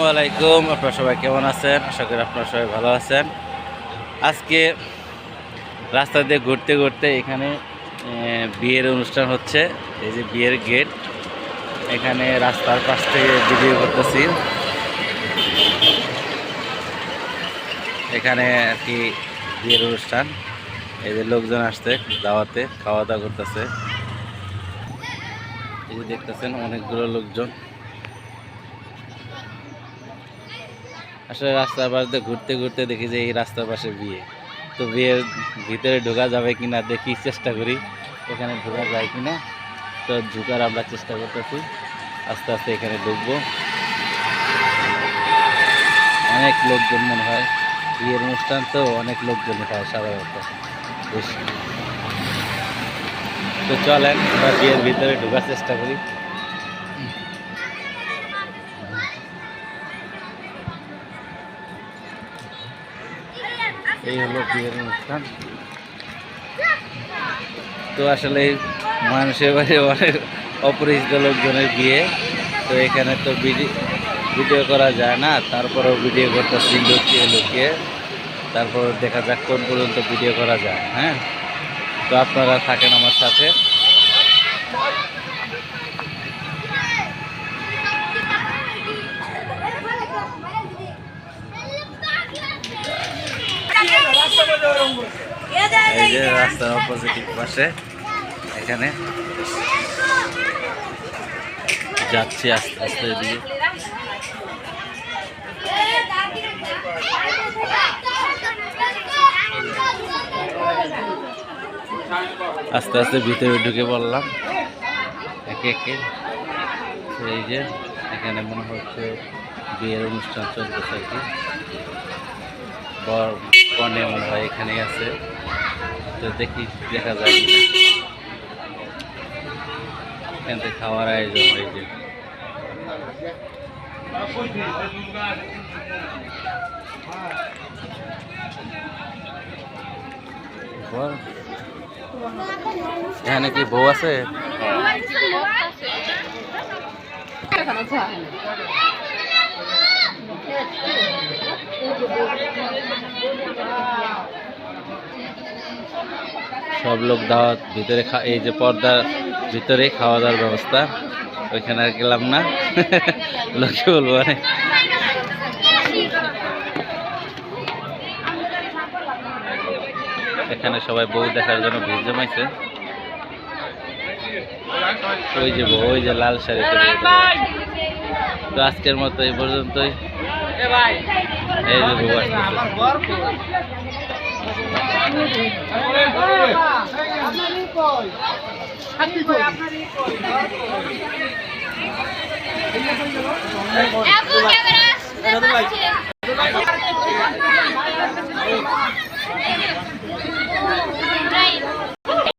আসসালামু আলাইকুম, আপনারা সবাই কেমন আছেন? আশা করি আপনারা সবাই ভালো আছেন। আজকে রাস্তা দিয়ে ঘুরতে ঘুরতে এখানে বিয়ের অনুষ্ঠান হচ্ছে। এই যে বিয়ের গেট এখানে রাস্তার পাশ থেকে ভিডিও করতেছি। এখানে আর কি বিয়ের অনুষ্ঠান। এই যে লোকজন আসছে দাওয়াতে, খাওয়া দাওয়া করতেছে। এই যে দেখতেছেন অনেকগুলো লোকজন। আসলে রাস্তার পাশে ঘুরতে ঘুরতে দেখি যে এই রাস্তার পাশে বিয়ে। তো বিয়ের ভিতরে ঢোকা যাবে কি না দেখি চেষ্টা করি, এখানে ঢোকা যায় কি না তো ঢুকার আমরা চেষ্টা করতেছি, আস্তে আস্তে এখানে ঢুকবো। অনেক লোকজন মনে হয়, বিয়ের অনুষ্ঠান তো অনেক লোকজন হয় সাধারণত। তো চলেন আমরা বিয়ের ভিতরে ঢোকার চেষ্টা করি। এই হলো অনুষ্ঠান। তো আসলে মানুষের বাড়ি অনেক অপরিচিত লোকজনের বিয়ে। তো এখানে তো ভিডিও ভিডিও করা যায় না। তারপরেও ভিডিও করতেছি লুকিয়ে লুকিয়ে। তারপর দেখা যাক কোন পর্যন্ত ভিডিও করা যায় হ্যাঁ? তো আপনারা থাকেন আমার সাথে। এই যে রাস্তার অপোজিট পাশে, এখানে যাচ্ছি আস্তে আস্তে এদিকে। আস্তে আস্তে ভিতরে ঢুকে পড়লাম। একে একে। এই যে, এখানে মনে হচ্ছে বিয়ের অনুষ্ঠান চলতেছে আর কি। বর কনে মনে হয় এখানেই আছে। তো দেখি, দেখা যায় কিনা। এখান থেকে খাওয়ার আয়োজন হয়েছে বর এখানে কি বউ আছে? সব লোক দাওয়াত ভিতরে খা এই যে পর্দার ভিতরে খাওয়া দাওয়ার ব্যবস্থা ওইখানে আর গেলাম না। লোকে বলব অনেক এখানে সবাই বউ দেখার জন্য ভিড় জমাইছে। ওই যে বউ ওই যে লাল শাড়িতে বউ তো আজকের মতো এই পর্যন্তই। এই যে বউ আসতেছে। ক্যামেরা